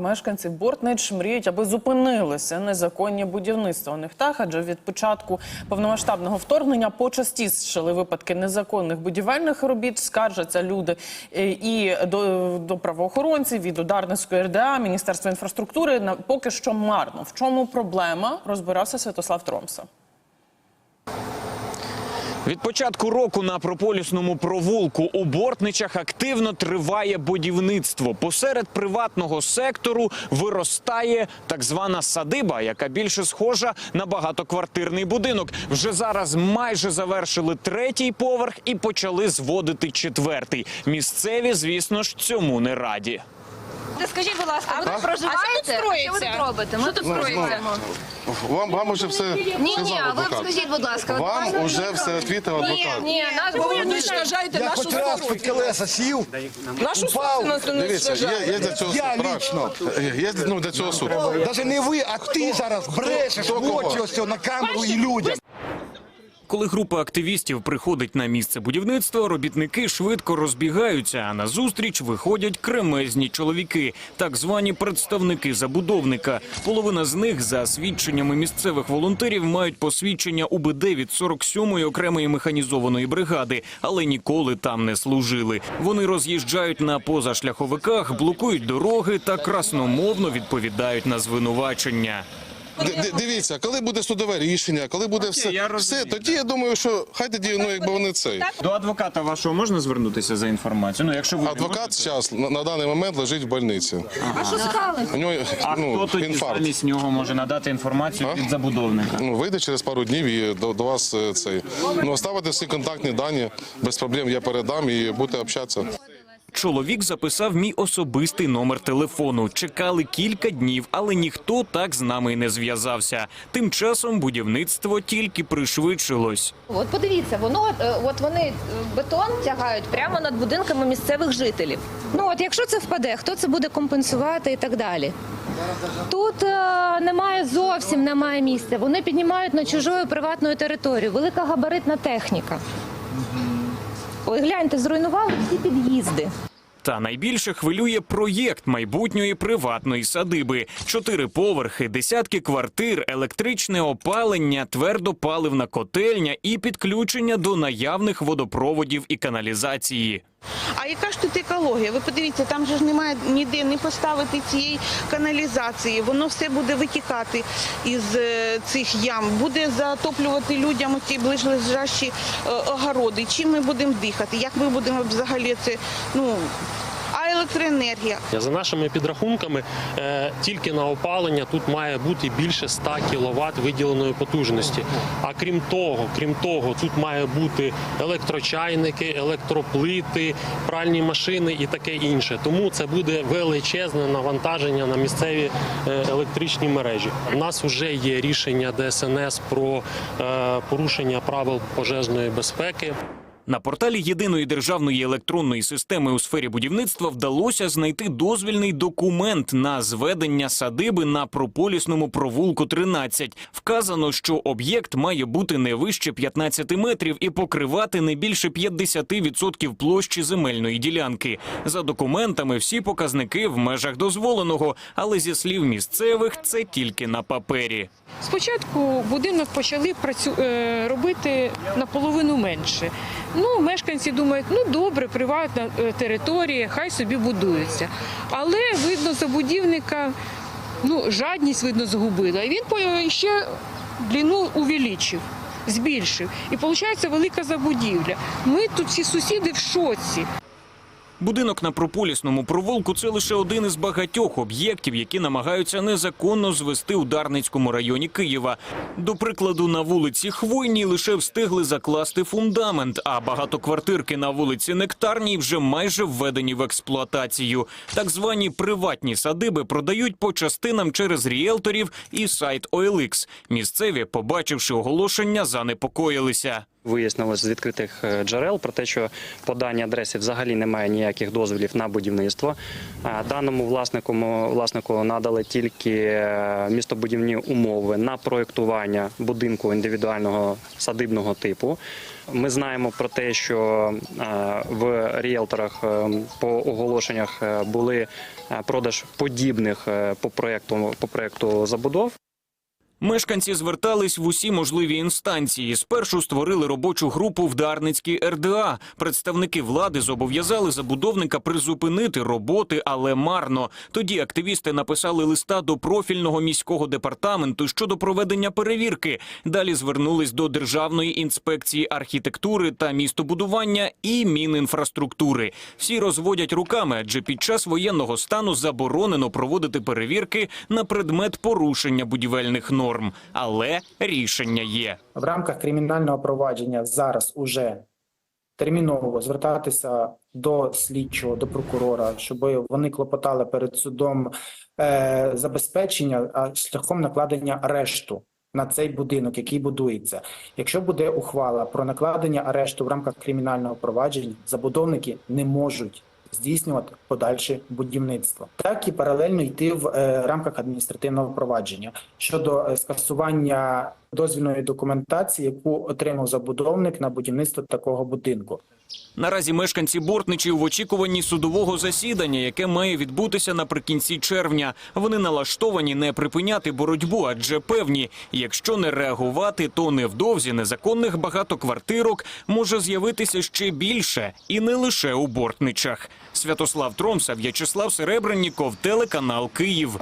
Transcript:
Мешканці Бортнич мріють, аби зупинилися незаконні будівництва у них так, адже від початку повномасштабного вторгнення почастішали випадки незаконних будівельних робіт. Скаржаться люди е, і до, до правоохоронців, і до Дарницької РДА, Міністерства інфраструктури. Поки що марно. В чому проблема? Розбирався Святослав Тромса. Від початку року на прополісному провулку у Бортничах активно триває будівництво. Посеред приватного сектору виростає так звана садиба, яка більше схожа на багатоквартирний будинок. Вже зараз майже завершили третій поверх і почали зводити четвертий. Місцеві, звісно ж, цьому не раді. Скажіть, будь ласка, ви тут А проживаєте? що тут Що ви тут строїться? робите? Ми тут Ну, строїться. Вам, вам уже все, Ні, все ні, а ви адвокат. скажіть, будь ласка, от Вам вас- уже все відвітив адвокат. Ні, наш Ви будинок- уничтожаєте Я нашу хоч раз під колеса сів, Нашу упав. собственность Дивіться, є, для цього Я суд. лично. правильно. Є ну, для цього суд. Даже не ви, а ти зараз брешеш в очі ось цього на камеру і людям. Коли група активістів приходить на місце будівництва, робітники швидко розбігаються, а назустріч виходять кремезні чоловіки, так звані представники забудовника. Половина з них, за свідченнями місцевих волонтерів, мають посвідчення УБД від 47-ї окремої механізованої бригади, але ніколи там не служили. Вони роз'їжджають на позашляховиках, блокують дороги та красномовно відповідають на звинувачення. Д- Дивіться, коли буде судове рішення, коли буде все, я все, розумію. тоді я думаю, що хай тоді, ну якби вони цей. До адвоката вашого можна звернутися за інформацією? Ну, якщо ви не Адвокат можете. зараз на, на даний момент лежить в больниці. А що сталося? У нього А ну, хто тоді інфаркт. замість нього може надати інформацію від забудовника? Ну, вийде через пару днів і до, до вас е, цей. Ну, оставити всі контактні дані без проблем. Я передам і будете общатися. Чоловік записав мій особистий номер телефону. Чекали кілька днів, але ніхто так з нами й не зв'язався. Тим часом будівництво тільки пришвидшилось. От подивіться, воно е, от вони е, бетон тягають прямо над будинками місцевих жителів. Ну от якщо це впаде, хто це буде компенсувати і так далі. Тут е, немає зовсім немає місця. Вони піднімають на чужою приватною територію. Велика габаритна техніка. Ой, гляньте, зруйнували всі під'їзди. Та найбільше хвилює проєкт майбутньої приватної садиби: чотири поверхи, десятки квартир, електричне опалення, твердопаливна котельня і підключення до наявних водопроводів і каналізації. А яка ж тут екологія? Ви подивіться, там же ж немає ніде не поставити цієї каналізації. Воно все буде витікати із е, цих ям, буде затоплювати людям ці ближлежащі е, огороди. Чим ми будемо дихати? Як ми будемо взагалі це? Ну електроенергія? За нашими підрахунками, е, тільки на опалення тут має бути більше 100 кВт виділеної потужності. А крім того, крім того, тут має бути електрочайники, електроплити, пральні машини і таке інше. Тому це буде величезне навантаження на місцеві е, електричні мережі. У нас вже є рішення ДСНС про е, порушення правил пожежної безпеки. На порталі єдиної державної електронної системи у сфері будівництва вдалося знайти дозвільний документ на зведення садиби на прополісному провулку 13. Вказано, що об'єкт має бути не вище 15 метрів і покривати не більше 50% площі земельної ділянки. За документами всі показники в межах дозволеного, але зі слів місцевих це тільки на папері. Спочатку будинок почали працю... е, робити наполовину менше. Ну, мешканці думають, ну добре, приватна е, територія, хай собі будується. Але видно, забудівника ну, жадність видно згубила. І він ще длину увеличив, збільшив. І виходить велика забудівля. Ми тут всі сусіди в шоці. Будинок на прополісному провулку це лише один із багатьох об'єктів, які намагаються незаконно звести у Дарницькому районі Києва. До прикладу, на вулиці Хвойній лише встигли закласти фундамент, а багатоквартирки на вулиці Нектарній вже майже введені в експлуатацію. Так звані приватні садиби продають по частинам через ріелторів і сайт OLX. Місцеві, побачивши оголошення, занепокоїлися. Вияснилось з відкритих е, джерел про те, що по даній адресі взагалі немає ніяких дозволів на будівництво. Даному власнику, власнику надали тільки е, містобудівні умови на проєктування будинку індивідуального садибного типу. Ми знаємо про те, що е, в ріелторах по оголошеннях були продаж подібних по проєкту по проєкту забудов. Мешканці звертались в усі можливі інстанції. Спершу створили робочу групу в Дарницькій РДА. Представники влади зобов'язали забудовника призупинити роботи, але марно. Тоді активісти написали листа до профільного міського департаменту щодо проведення перевірки. Далі звернулись до Державної інспекції архітектури та містобудування і Мінінфраструктури. Всі розводять руками, адже під час воєнного стану заборонено проводити перевірки на предмет порушення будівельних норм. Але рішення є. в рамках кримінального провадження зараз уже терміново звертатися до слідчого, до прокурора, щоб вони клопотали перед судом е, забезпечення шляхом накладення арешту на цей будинок, який будується. Якщо буде ухвала про накладення арешту в рамках кримінального провадження, забудовники не можуть. Здійснювати подальше будівництво, так і паралельно йти в е, рамках адміністративного провадження щодо е, скасування дозвільної документації, яку отримав забудовник на будівництво такого будинку. Наразі мешканці Бортничів в очікуванні судового засідання, яке має відбутися наприкінці червня. Вони налаштовані не припиняти боротьбу, адже певні, якщо не реагувати, то невдовзі незаконних багатоквартирок може з'явитися ще більше, і не лише у Бортничах. Святослав Тромса, В'ячеслав Серебренніков, телеканал Київ.